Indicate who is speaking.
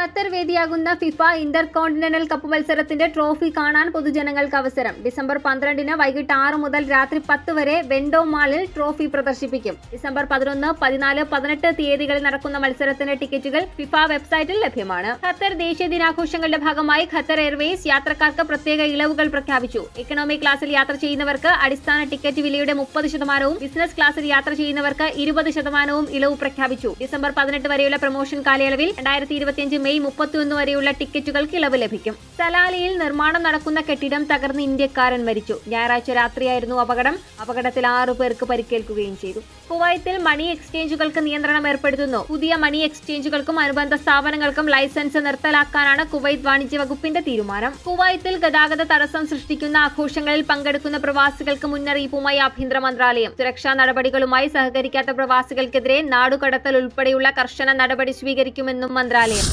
Speaker 1: Qatar വേദിയാകുന്ന FIFA Inter continental cup മത്സരത്തിന്റെ trophy കാണാൻ പൊതുജനങ്ങൾക്ക് അവസരം. ഡിസംബർ പന്ത്രണ്ടിന് വൈകിട്ട് ആറ് മുതൽ രാത്രി പത്ത് വരെ വെൻഡോ മാളിൽ ട്രോഫി പ്രദർശിപ്പിക്കും. ഡിസംബർ പതിനൊന്ന് പതിനാല് പതിനെട്ട് തീയതികളിൽ നടക്കുന്ന മത്സരത്തിന്റെ ടിക്കറ്റുകൾ ഫിഫ വെബ്സൈറ്റിൽ ലഭ്യമാണ്. ഖത്തർ ദേശീയ ദിനാഘോഷങ്ങളുടെ ഭാഗമായി ഖത്തർ എയർവേസ് യാത്രക്കാർക്ക് പ്രത്യേക ഇളവുകൾ പ്രഖ്യാപിച്ചു. ഇക്കണോമി ക്ലാസ്സിൽ യാത്ര ചെയ്യുന്നവർക്ക് അടിസ്ഥാന ടിക്കറ്റ് വിലയുടെ മുപ്പത് ശതമാനവും ബിസിനസ് ക്ലാസ്സിൽ യാത്ര ചെയ്യുന്നവർക്ക് ഇരുപത് ശതമാനവും ഇളവ് പ്രഖ്യാപിച്ചു. ഡിസംബർ പതിനെട്ട് വരെയുള്ള പ്രൊമോഷൻ കാലയളവിൽ രണ്ടായിരത്തി ഇരുപത്തിയഞ്ച് മെയ് മുപ്പത്തിയൊന്ന് വരെയുള്ള ടിക്കറ്റുകൾക്ക് ഇളവ് ലഭിക്കും. സലാലയിൽ നിർമ്മാണം നടക്കുന്ന കെട്ടിടം തകർന്ന് ഇന്ത്യക്കാരൻ മരിച്ചു. ഞായറാഴ്ച രാത്രിയായിരുന്നു അപകടം. അപകടത്തിൽ ആറു പേർക്ക് പരിക്കേൽക്കുകയും ചെയ്തു. കുവൈത്തിൽ മണി എക്സ്ചേഞ്ചുകൾക്ക് നിയന്ത്രണം ഏർപ്പെടുത്തുന്നു. പുതിയ മണി എക്സ്ചേഞ്ചുകൾക്കും അനുബന്ധ സ്ഥാപനങ്ങൾക്കും ലൈസൻസ് നിർത്തലാക്കാനാണ് കുവൈത്ത് വാണിജ്യ വകുപ്പിന്റെ തീരുമാനം. കുവൈത്തിൽ ഗതാഗത തടസ്സം സൃഷ്ടിക്കുന്ന ആഘോഷങ്ങളിൽ പങ്കെടുക്കുന്ന പ്രവാസികൾക്ക് മുന്നറിയിപ്പുമായി ആഭ്യന്തര മന്ത്രാലയം. സുരക്ഷാ നടപടികളുമായി സഹകരിക്കാത്ത പ്രവാസികൾക്കെതിരെ നാടുകടത്തൽ ഉൾപ്പെടെയുള്ള കർശന നടപടി സ്വീകരിക്കുമെന്നും മന്ത്രാലയം.